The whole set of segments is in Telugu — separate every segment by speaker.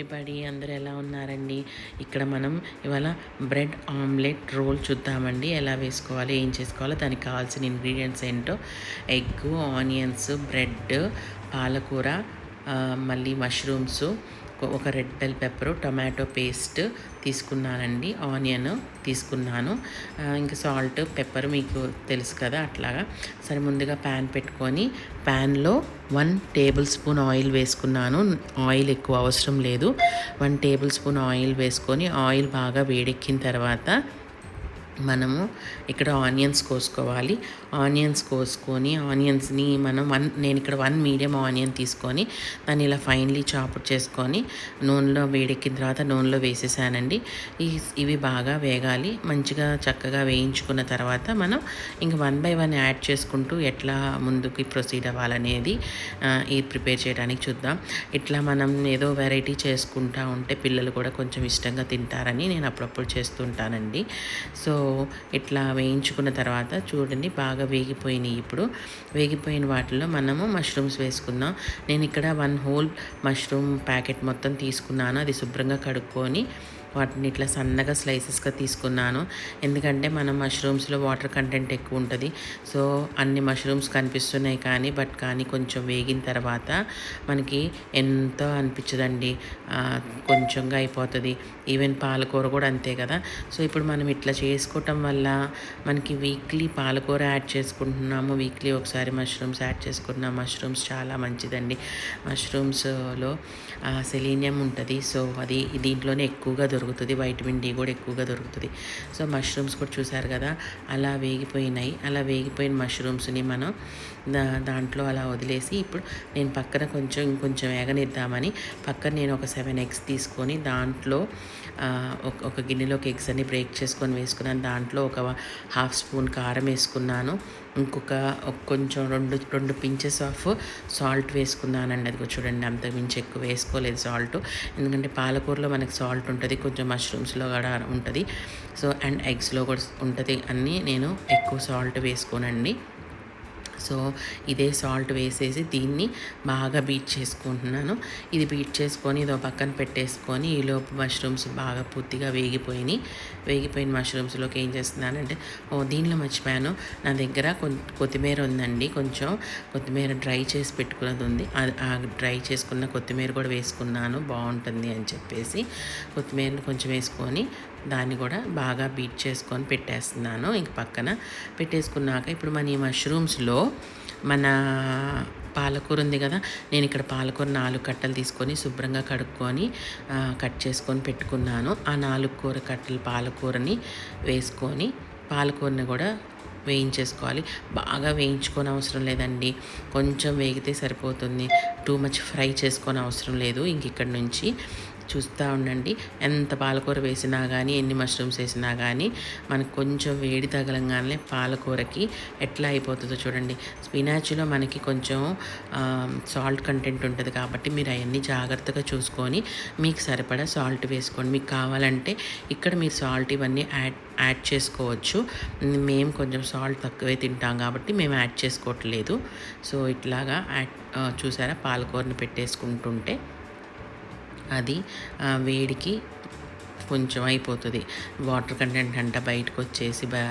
Speaker 1: ఎవ్రీబడి అందరూ ఎలా ఉన్నారండి? ఇక్కడ మనం ఇవాళ బ్రెడ్ ఆమ్లెట్ రోల్ చూద్దామండి. ఎలా వేసుకోవాలి ఏం చేసుకోవాలో దానికి కావాల్సిన ఇంగ్రీడియంట్స్ ఏంటో. ఎగ్ ఆనియన్స్ బ్రెడ్ పాలకూర మళ్ళీ మష్రూమ్స్ ఒక red bell pepper tomato paste తీసుకున్నానండి ఆనియన్ తీసుకున్నాను. ఇంకా సాల్ట్ పెప్పర్ మీకు తెలుసు కదా అట్లాగా. సరే ముందుగా ప్యాన్ పెట్టుకొని ప్యాన్లో వన్ టేబుల్ స్పూన్ ఆయిల్ వేసుకున్నాను. ఆయిల్ ఎక్కువ అవసరం లేదు. వన్ టేబుల్ స్పూన్ ఆయిల్ వేసుకొని ఆయిల్ బాగా వేడెక్కిన తర్వాత మనము ఇక్కడ ఆనియన్స్ కోసుకోవాలి. ఆనియన్స్ కోసుకొని ఆనియన్స్ని మనం వన్ నేను ఇక్కడ వన్ మీడియం ఆనియన్ తీసుకొని దాన్ని ఇలా ఫైన్లీ చాప్ చేసుకొని నూనెలో వేడెక్కిన తర్వాత నూనెలో వేసేసానండి. ఈ ఇవి బాగా వేగాలి. మంచిగా చక్కగా వేయించుకున్న తర్వాత మనం ఇంక వన్ బై వన్ యాడ్ చేసుకుంటూ ఎట్లా ముందుకి ప్రొసీడ్ అవ్వాలనేది ఆ, ఇది ప్రిపేర్ చేయడానికి చూద్దాం. ఇట్లా మనం ఏదో వెరైటీ చేసుకుంటా ఉంటే పిల్లలు కూడా కొంచెం ఇష్టంగా తింటారని నేను అప్పుడప్పుడు చేస్తుంటానండి. సో ఇట్లా వేయించుకున్న తర్వాత చూడండి బాగా వేగిపోయినాయి ఇప్పుడు. వేగిపోయిన వాటిలో మనము మష్రూమ్స్ వేసుకుందాం. నేను ఇక్కడ వన్ హోల్ మష్రూమ్ ప్యాకెట్ మొత్తం తీసుకున్నాను. అది శుభ్రంగా కడుక్కొని వాటిని ఇట్లా సన్నగా స్లైసెస్గా తీసుకున్నాను. ఎందుకంటే మనం మష్రూమ్స్లో వాటర్ కంటెంట్ ఎక్కువ ఉంటుంది. సో అన్ని మష్రూమ్స్ కనిపిస్తున్నాయి కానీ బట్ కానీ కొంచెం వేగిన తర్వాత మనకి ఎంతో అనిపించదండి. కొంచెంగా అయిపోతుంది. ఈవెన్ పాలకూర కూడా అంతే కదా. సో ఇప్పుడు మనం ఇట్లా చేసుకోవటం వల్ల మనకి వీక్లీ పాలకూర యాడ్ చేసుకుంటున్నాము. వీక్లీ ఒకసారి మష్రూమ్స్ యాడ్ చేసుకుంటున్నాం మష్రూమ్స్ చాలా మంచిదండి. మష్రూమ్స్లో సెలీనియం ఉంటుంది. సో అది దీంట్లోనే ఎక్కువగా దొరుకుతుంది. వైటమిన్ డి కూడా ఎక్కువగా దొరుకుతుంది. సో మష్రూమ్స్ కూడా చూసారు కదా అలా వేగిపోయినాయి. అలా వేగిపోయిన మష్రూమ్స్ని మనం దా దాంట్లో అలా వదిలేసి ఇప్పుడు నేను పక్కన కొంచెం ఇంకొంచెం వేగనిద్దామని పక్కన నేను ఒక సెవెన్ ఎగ్స్ తీసుకొని దాంట్లో ఒక ఒక గిన్నెలోకి ఎగ్స్ అన్ని బ్రేక్ చేసుకొని వేసుకున్నాను. దాంట్లో ఒక హాఫ్ స్పూన్ కారం వేసుకున్నాను. ఇంకొక కొంచెం రెండు రెండు పించెస్ ఆఫ్ సాల్ట్ వేసుకున్నానండి. అది చూడండి అంత మించి ఎక్కువ వేసుకోలేదు సాల్ట్. ఎందుకంటే పాలకూరలో మనకి సాల్ట్ ఉంటుంది కొంచెం మష్రూమ్స్లో కూడా ఉంటుంది. సో అండ్ ఎగ్స్లో కూడా ఉంటుంది అన్నీ నేను ఎక్కువ సాల్ట్ వేసుకోనండి. సో ఇదే సాల్ట్ వేసేసి దీన్ని బాగా బీట్ చేసుకుంటున్నాను. ఇది బీట్ చేసుకొని ఇదో పక్కన పెట్టేసుకొని ఈలోపు మష్రూమ్స్ బాగా పూర్తిగా వేగిపోయినాయి. వేగిపోయిన మష్రూమ్స్లోకి ఏం చేస్తున్నానంటే ఓ దీనిలో మర్చిపోయాను. నా దగ్గర కొం- కొత్తిమీర ఉందండి. కొంచెం కొత్తిమీర డ్రై చేసి పెట్టుకున్నది ఉంది. ఆ- ఆ డ్రై చేసుకున్న కొత్తిమీర కూడా వేసుకున్నాను. బాగుంటుంది అని చెప్పేసి కొత్తిమీరని కొంచెం వేసుకొని దాన్ని కూడా బాగా బీట్ చేసుకొని పెట్టేస్తున్నాను. ఇంక పక్కన పెట్టేసుకున్నాక ఇప్పుడు మన ఈ మష్రూమ్స్లో మన పాలకూర ఉంది కదా నేను ఇక్కడ పాలకూర నాలుగు కట్టలు తీసుకొని శుభ్రంగా కడుక్కొని కట్ చేసుకొని పెట్టుకున్నాను. ఆ నాలుగు కూర కట్టలు పాలకూరని వేసుకొని పాలకూరని కూడా వేయించేసుకోవాలి. బాగా వేయించుకొని అవసరం లేదండి. కొంచెం వేగితే సరిపోతుంది. టూ మచ్ ఫ్రై చేసుకొని అవసరం లేదు. ఇంక ఇక్కడ నుంచి చూస్తూ ఉండండి. ఎంత పాలకూర వేసినా కానీ ఎన్ని మష్రూమ్స్ వేసినా కానీ మనకు కొంచెం వేడి తగలంగానే పాలకూరకి ఎట్లా అయిపోతుందో చూడండి. స్పినాచ్లో మనకి కొంచెం సాల్ట్ కంటెంట్ ఉంటుంది కాబట్టి మీరు అవన్నీ జాగ్రత్తగా చూసుకొని మీకు సరిపడా సాల్ట్ వేసుకోండి. మీకు కావాలంటే ఇక్కడ మీరు సాల్ట్ ఇవన్నీ యాడ్ యాడ్ చేసుకోవచ్చు. మేము కొంచెం సాల్ట్ తక్కువే తింటాం కాబట్టి మేము యాడ్ చేసుకోవట్లేదు. సో ఇట్లాగా యాడ్ చూసారా? పాలకూరని పెట్టేసుకుంటుంటే అది వేడికి కొంచెం అయిపోతుంది. వాటర్ కంటెంట్ అంట బయటకు వచ్చేసి బా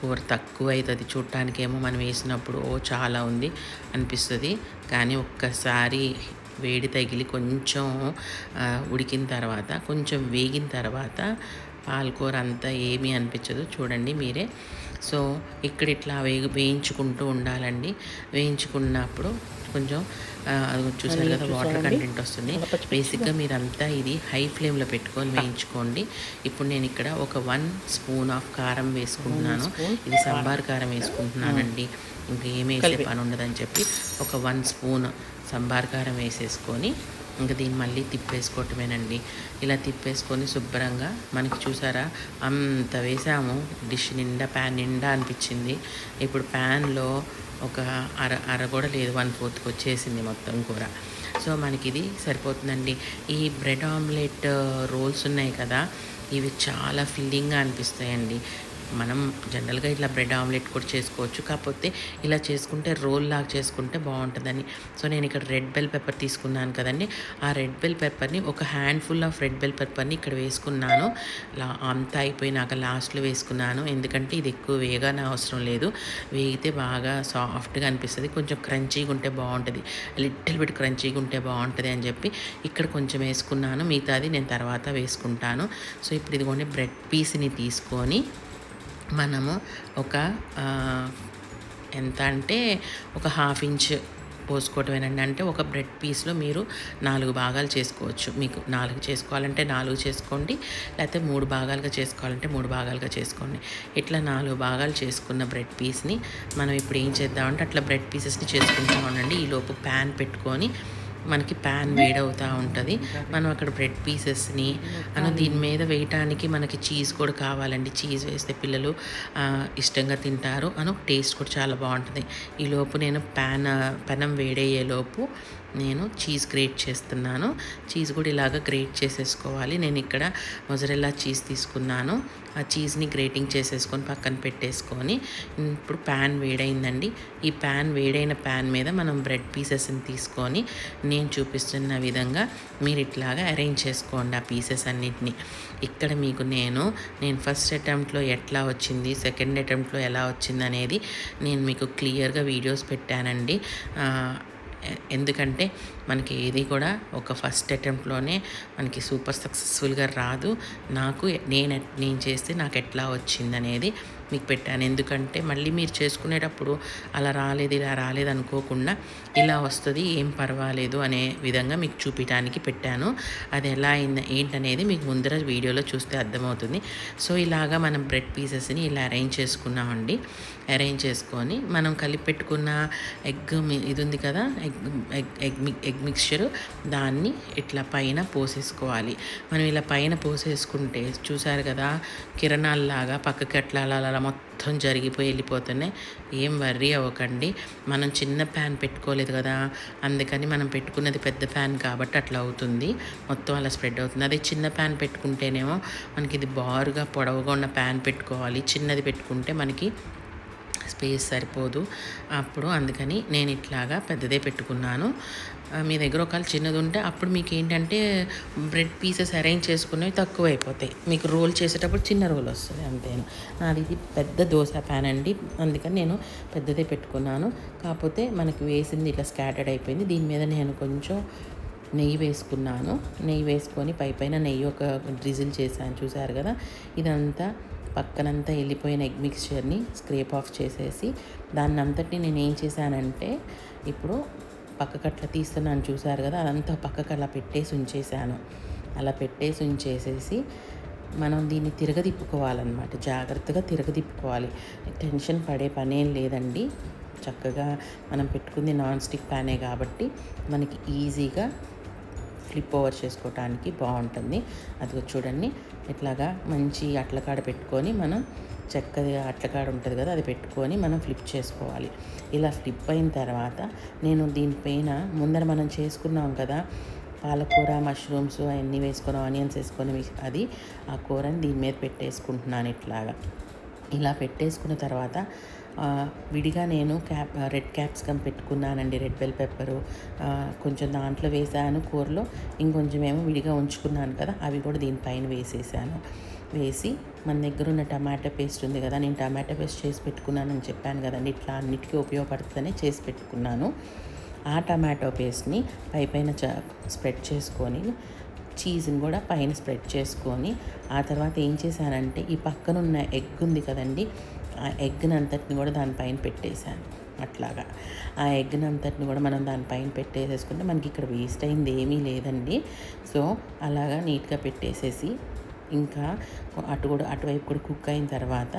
Speaker 1: కూర తక్కువ అవుతుంది చూడటానికేమో మనం వేసినప్పుడు ఓ చాలా ఉంది అనిపిస్తుంది. కానీ ఒక్కసారి వేడి తగిలి కొంచెం ఉడికిన తర్వాత కొంచెం వేగిన తర్వాత పాలకూర అంతా ఏమీ అనిపించదు. చూడండి మీరే. సో ఇక్కడ ఇట్లా వేగి వేయించుకుంటూ ఉండాలండి. వేయించుకున్నప్పుడు కొంచెం అది చూసారు కదా వాటర్ కంటెంట్ వస్తుంది. బేసిక్గా మీరంతా ఇది హై ఫ్లేమ్లో పెట్టుకొని వేయించుకోండి. ఇప్పుడు నేను ఇక్కడ ఒక వన్ స్పూన్ ఆఫ్ కారం వేసుకుంటున్నాను. ఇది సాంబార్ కారం వేసుకుంటున్నానండి. ఇంకా వేసే పని ఉండదని చెప్పి ఒక వన్ స్పూన్ సాంబార్ కారం వేసేసుకొని ఇంకా దీన్ని మళ్ళీ తిప్పేసుకోవటమేనండి. ఇలా తిప్పేసుకొని శుభ్రంగా మనకి చూసారా అంత వేసాము. డిష్ నిండా ప్యాన్ నిండా అనిపించింది. ఇప్పుడు ప్యాన్లో ఒక అర అర కూడా లేదు వన్ ఫోర్త్కి వచ్చేసింది మొత్తం కూర. సో మనకి ఇది సరిపోతుందండి. ఈ బ్రెడ్ ఆమ్లెట్ రోల్స్ ఉన్నాయి కదా ఇవి చాలా ఫిల్లింగ్గా అనిపిస్తాయండి. మనం జనరల్గా ఇట్లా బ్రెడ్ ఆమ్లెట్ కూడా చేసుకోవచ్చు. కాకపోతే ఇలా చేసుకుంటే రోల్ లాగా చేసుకుంటే బాగుంటుందని. సో నేను ఇక్కడ రెడ్ బెల్ పెప్పర్ తీసుకున్నాను కదండి. ఆ రెడ్ బెల్ పెప్పర్ని ఒక హ్యాండ్ఫుల్ ఆఫ్ రెడ్ బెల్ పెప్పర్ని ఇక్కడ వేసుకున్నాను. లా అంతా అయిపోయినాక లాస్ట్లో వేసుకున్నాను. ఎందుకంటే ఇది ఎక్కువ వేగానే అవసరం లేదు. వేగితే బాగా సాఫ్ట్గా అనిపిస్తుంది. కొంచెం క్రంచీగా ఉంటే బాగుంటుంది. లిటిల్ బిట్ క్రంచీగా ఉంటే బాగుంటుంది అని చెప్పి ఇక్కడ కొంచెం వేసుకున్నాను. మిగతాది నేను తర్వాత వేసుకుంటాను. సో ఇప్పుడు ఇదిగోండి బ్రెడ్ పీస్ని తీసుకొని మనము ఒక ఎంత అంటే ఒక హాఫ్ ఇంచ్ పోసుకోవటమేనండి. అంటే ఒక బ్రెడ్ పీస్లో మీరు నాలుగు భాగాలు చేసుకోవచ్చు. మీకు నాలుగు చేసుకోవాలంటే నాలుగు చేసుకోండి లేకపోతే మూడు భాగాలుగా చేసుకోవాలంటే మూడు భాగాలుగా చేసుకోండి. ఇట్లా నాలుగు భాగాలు చేసుకున్న బ్రెడ్ పీస్ని మనం ఇప్పుడు ఏం చేద్దామంటే అట్లా బ్రెడ్ పీసెస్ని ఈ ఈలోపు ప్యాన్ పెట్టుకొని మనకి ప్యాన్ వేడవుతూ ఉంటుంది. మనం అక్కడ బ్రెడ్ పీసెస్ని అను దీని మీద వేయటానికి మనకి చీజ్ కూడా కావాలండి. చీజ్ వేస్తే పిల్లలు ఇష్టంగా తింటారు. అను టేస్ట్ కూడా చాలా బాగుంటుంది. ఈ లోపు నేను ప్యాన్ పెనం వేడయ్యే లోపు నేను చీజ్ గ్రేట్ చేస్తున్నాను. చీజ్ కూడా ఇలాగ గ్రేట్ చేసేసుకోవాలి. నేను ఇక్కడ మొజరెల్లా చీజ్ తీసుకున్నాను. ఆ చీజ్ని గ్రేటింగ్ చేసేసుకొని పక్కన పెట్టేసుకొని ఇప్పుడు ప్యాన్ వేడైందండి. ఈ ప్యాన్ వేడైన ప్యాన్ మీద మనం బ్రెడ్ పీసెస్ని తీసుకొని నేను చూపిస్తున్న విధంగా మీరు ఇట్లాగా అరేంజ్ చేసుకోండి ఆ పీసెస్ అన్నిటిని. ఇక్కడ మీకు నేను నేను ఫస్ట్ అటెంప్ట్లో ఎట్లా వచ్చింది సెకండ్ అటెంప్ట్లో ఎలా వచ్చింది అనేది నేను మీకు క్లియర్గా వీడియోస్ పెట్టానండి. ఎందుకంటే మనకి ఏది కూడా ఒక ఫస్ట్ అటెంప్ట్లోనే మనకి సూపర్ సక్సెస్ఫుల్గా రాదు. నాకు నేను నేను చేస్తే నాకు ఎట్లా వచ్చింది అనేది మీకు పెట్టాను. ఎందుకంటే మళ్ళీ మీరు చేసుకునేటప్పుడు అలా రాలేదు ఇలా రాలేదు అనుకోకుండా ఇలా వస్తుంది ఏం పర్వాలేదు అనే విధంగా మీకు చూపించడానికి పెట్టాను. అది ఎలా అయింది ఏంటనేది మీకు ముందర వీడియోలో చూస్తే అర్థమవుతుంది. సో ఇలాగా మనం బ్రెడ్ పీసెస్ని ఇలా అరేంజ్ చేసుకున్నామండి. అరేంజ్ చేసుకొని మనం కలిపి పెట్టుకున్న ఎగ్ ఇది ఉంది కదా egg egg egg egg mixture దాన్ని ఇట్లా పైన పోసేసుకోవాలి. మనం ఇలా పైన పోసేసుకుంటే చూసారు కదా కిరణాల్లాగా పక్కకి అట్లా అలా అలా మొత్తం జరిగిపోయి వెళ్ళిపోతున్నాయి. ఏం వర్రీ అవ్వకండి. మనం చిన్న ప్యాన్ పెట్టుకోలేదు కదా అందుకని మనం పెట్టుకున్నది పెద్ద ప్యాన్ కాబట్టి అట్లా అవుతుంది. మొత్తం అలా స్ప్రెడ్ అవుతుంది. అదే చిన్న ప్యాన్ పెట్టుకుంటేనేమో మనకి ఇది బారుగా పొడవుగా ఉన్న ప్యాన్ పెట్టుకోవాలి. చిన్నది పెట్టుకుంటే మనకి స్పేస్ సరిపోదు. అప్పుడు అందుకని నేను ఇట్లాగా పెద్దదే పెట్టుకున్నాను. మీ దగ్గర ఒకవేళ చిన్నది ఉంటే అప్పుడు మీకు ఏంటంటే బ్రెడ్ పీసెస్ అరేంజ్ చేసుకునేవి తక్కువ అయిపోతాయి మీకు రోల్ చేసేటప్పుడు చిన్న రోల్ వస్తుంది అంతేను. నాది ఇది పెద్ద దోశ ప్యాన్ అండి. అందుకని నేను పెద్దదే పెట్టుకున్నాను. కాకపోతే మనకి వేసింది ఇట్లా స్కాటర్డ్ అయిపోయింది. దీని మీద నేను కొంచెం నెయ్యి వేసుకున్నాను. నెయ్యి వేసుకొని పై పైన నెయ్యి ఒక డ్రిజిల్ చేశాను. చూసారు కదా? ఇదంతా పక్కనంతా వెళ్ళిపోయిన ఎగ్ మిక్స్చర్ని స్క్రేప్ ఆఫ్ చేసేసి దాన్ని అంతటిని నేను ఏం చేశానంటే ఇప్పుడు పక్కకు అట్లా తీస్తున్నాను చూసారు కదా అదంతా పక్కకు అలా పెట్టేసి ఉంచేసాను అలా పెట్టేసి ఉంచేసేసి మనం దీన్ని తిరగదిప్పుకోవాలన్నమాట. జాగ్రత్తగా తిరగదిప్పుకోవాలి. టెన్షన్ పడే పనేం లేదండి. చక్కగా మనం పెట్టుకుంది నాన్ స్టిక్ ప్యానే కాబట్టి మనకి ఈజీగా ఫ్లిప్ ఓవర్ చేసుకోవటానికి బాగుంటుంది. అది చూడండి. ఇట్లాగా మంచి అట్లకాడ పెట్టుకొని మనం చక్కది అట్లకాడ ఉంటుంది కదా అది పెట్టుకొని మనం ఫ్లిప్ చేసుకోవాలి. ఇలా ఫ్లిప్ అయిన తర్వాత నేను దీనిపైన ముందర మనం చేసుకున్నాం కదా పాలకూర మష్రూమ్స్ అవన్నీ వేసుకొని ఆనియన్స్ వేసుకొని అది ఆ కూరని దీని మీద పెట్టేసుకుంటున్నాను ఇట్లాగా. ఇలా పెట్టేసుకున్న తర్వాత విడిగా నేను క్యాప్ రెడ్ క్యాప్సికమ్ పెట్టుకున్నానండి రెడ్ బెల్ పెప్పరు. కొంచెం దాంట్లో వేసాను కూరలో ఇంకొంచెం ఏమో విడిగా ఉంచుకున్నాను కదా అవి కూడా దీనిపైన వేసేసాను. వేసి మన దగ్గర ఉన్న టమాటా పేస్ట్ ఉంది కదా నేను టమాటా పేస్ట్ చేసి పెట్టుకున్నానని చెప్పాను కదండి ఇట్లా అన్నిటికీ ఉపయోగపడుతుందని చేసి పెట్టుకున్నాను. ఆ టమాటో పేస్ట్ని పై పైన చ స్ప్రెడ్ చేసుకొని చీజ్ని కూడా పైన స్ప్రెడ్ చేసుకొని ఆ తర్వాత ఏం చేశానంటే ఈ పక్కన ఉన్న ఎగ్ ఉంది కదండి ఆ ఎగ్ని అంతటిని కూడా దానిపైన పెట్టేశాను. అట్లాగా. ఆ ఎగ్ని అంతటిని కూడా మనం దానిపైన పెట్టేసేసుకుంటే మనకి ఇక్కడ వేస్ట్ అయింది ఏమీ లేదండి. సో అలాగా నీట్గా పెట్టేసేసి ఇంకా అటు కూడా అటువైపు కూడా కుక్ అయిన తర్వాత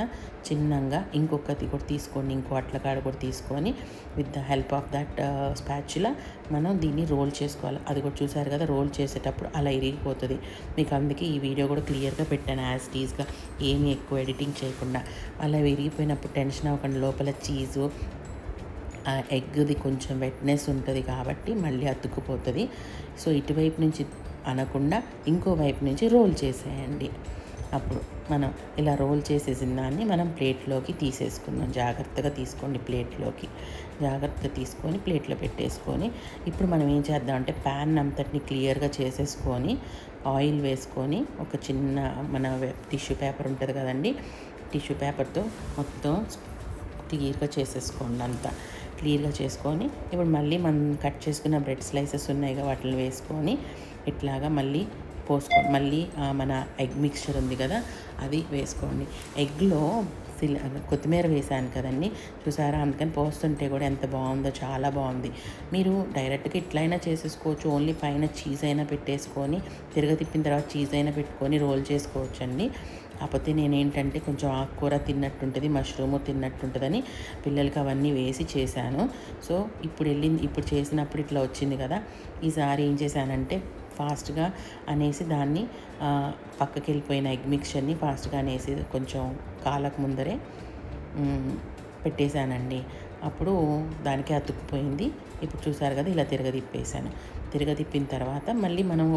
Speaker 1: చిన్నంగా ఇంకొకటి కూడా తీసుకోండి. ఇంకో అట్లకాడ కూడా తీసుకొని with the help of that spatula మనం దీన్ని రోల్ చేసుకోవాలి. అది కూడా చూసారు కదా రోల్ చేసేటప్పుడు అలా ఇరిగిపోతుంది. మీకు అందుకే ఈ వీడియో కూడా క్లియర్గా పెట్టాను యాజ్ టీజ్గా ఏమీ ఎక్కువ ఎడిటింగ్ చేయకుండా. అలా విరిగిపోయినప్పుడు టెన్షన్ అవ్వకుండా. లోపల చీజు ఆ ఎగ్ది కొంచెం వెట్నెస్ ఉంటుంది కాబట్టి మళ్ళీ అతుక్కుపోతుంది. సో ఇటువైపు నుంచి అనకుండా ఇంకో వైపు నుంచి రోల్ చేసేయండి. అప్పుడు మనం ఇలా రోల్ చేసేసిన దాన్ని మనం ప్లేట్లోకి తీసేసుకుందాం. జాగ్రత్తగా తీసుకోండి ప్లేట్లోకి. జాగ్రత్తగా తీసుకొని ప్లేట్లో పెట్టేసుకొని ఇప్పుడు మనం ఏం చేద్దామంటే ప్యాన్ అంతటిని క్లియర్గా చేసేసుకొని ఆయిల్ వేసుకొని ఒక చిన్న మన టిష్యూ పేపర్ ఉంటుంది కదండి. టిష్యూ పేపర్తో మొత్తం క్లియర్గా చేసేసుకోండి అంతా. క్లియర్గా చేసుకొని ఇప్పుడు మళ్ళీ మనం కట్ చేసుకున్న బ్రెడ్ స్లైసెస్ ఉన్నాయి వాటిని వేసుకొని ఇట్లాగా మళ్ళీ పోసుకో మళ్ళీ మన ఎగ్ మిక్చర్ ఉంది కదా అది వేసుకోండి. ఎగ్లో సిల్ కొత్తిమీర వేసాను కదండి చూసారా? అందుకని పోస్తుంటే కూడా ఎంత బాగుందో చాలా బాగుంది. మీరు డైరెక్ట్గా ఇట్లయినా చేసేసుకోవచ్చు ఓన్లీ పైన చీజ్ అయినా పెట్టేసుకొని తిరగ తిప్పిన తర్వాత చీజ్ అయినా పెట్టుకొని రోల్ చేసుకోవచ్చు అండి కాకపోతే నేనేంటంటే కొంచెం ఆకుకూర తిన్నట్టుంటుంది మష్రూము తిన్నట్టుంటుందని పిల్లలకి అవన్నీ వేసి చేశాను. సో ఇప్పుడు వెళ్ళింది ఇప్పుడు చేసినప్పుడు ఇట్లా వచ్చింది కదా ఈసారి ఏం చేశానంటే ఫాస్ట్గా అనేసి దాన్ని పక్కకి వెళ్ళిపోయిన ఎగ్ మిక్చర్ని ఫాస్ట్గా అనేసి కొంచెం కాలకు ముందరే పెట్టేశానండి. అప్పుడు దానికి అతుక్కుపోయింది. ఇప్పుడు చూసారు కదా ఇలా తిరగదిప్పేసాను తిరగదిప్పిన తర్వాత మళ్ళీ మనం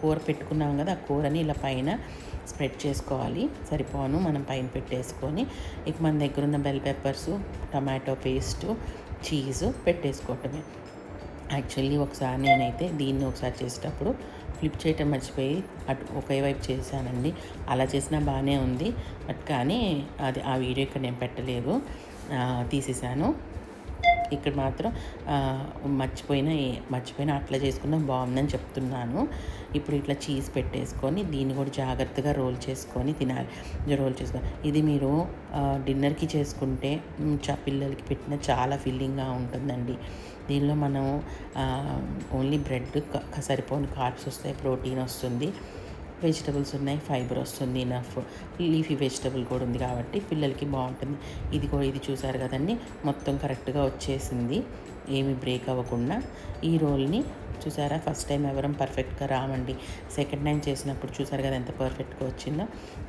Speaker 1: కూర పెట్టుకున్నాం కదా ఆ కూరని ఇలా పైన స్ప్రెడ్ చేసుకోవాలి. సరిపోను మనం పైన పెట్టేసుకొని ఇక మన దగ్గర ఉన్న bell peppers tomato paste cheese పెట్టేసుకోవటమే. Actually ఒకసారి నేనైతే దీన్ని ఒకసారి చేసేటప్పుడు ఫ్లిప్ చేయటం మర్చిపోయి అటు ఒకే వైపు చేశానండి. అలా చేసినా బాగానే ఉంది. బట్ కానీ అది ఆ వీడియో ఇక్కడ నేను పెట్టలేదు. తీసేసాను ఇక్కడ మాత్రం మర్చిపోయిన మర్చిపోయిన అట్లా చేసుకున్నా బాగుందని చెప్తున్నాను. ఇప్పుడు ఇట్లా చీజ్ పెట్టేసుకొని దీన్ని కూడా జాగ్రత్తగా రోల్ చేసుకొని తినాలి. రోల్ చేసుకోవాలి ఇది మీరు డిన్నర్కి చేసుకుంటే చా పిల్లలకి పెట్టిన చాలా ఫీలింగ్గా ఉంటుందండి. దీనిలో మనం ఓన్లీ బ్రెడ్ సరిపోని కార్బ్స్ వస్తాయి ప్రోటీన్ వస్తుంది. వెజిటబుల్స్ ఉన్నాయి ఫైబర్ వస్తుంది నఫ్ లీఫీ వెజిటబుల్ కూడా ఉంది కాబట్టి పిల్లలకి బాగుంటుంది. ఇది కూడా ఇది చూసారు కదండి? మొత్తం కరెక్ట్గా వచ్చేసింది. ఏమి బ్రేక్ అవ్వకుండా ఈ రోల్ని చూసారా? ఫస్ట్ టైం ఎవరం పర్ఫెక్ట్గా రామండి సెకండ్ టైం చేసినప్పుడు చూసారు కదా ఎంత పర్ఫెక్ట్గా వచ్చిందో?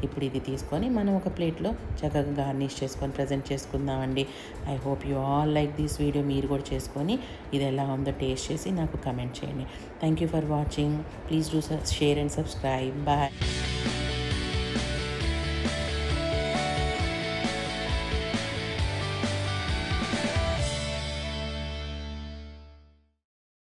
Speaker 1: ఇప్పుడు ఇది తీసుకొని మనం ఒక ప్లేట్లో చక్కగా గార్నిష్ చేసుకొని ప్రజెంట్ చేసుకుందామండి. I hope you all like this video మీరు కూడా చేసుకొని ఇది ఎలా ఉందో టేస్ట్ చేసి నాకు కమెంట్ చేయండి. Thank you for watching please do share and subscribe bye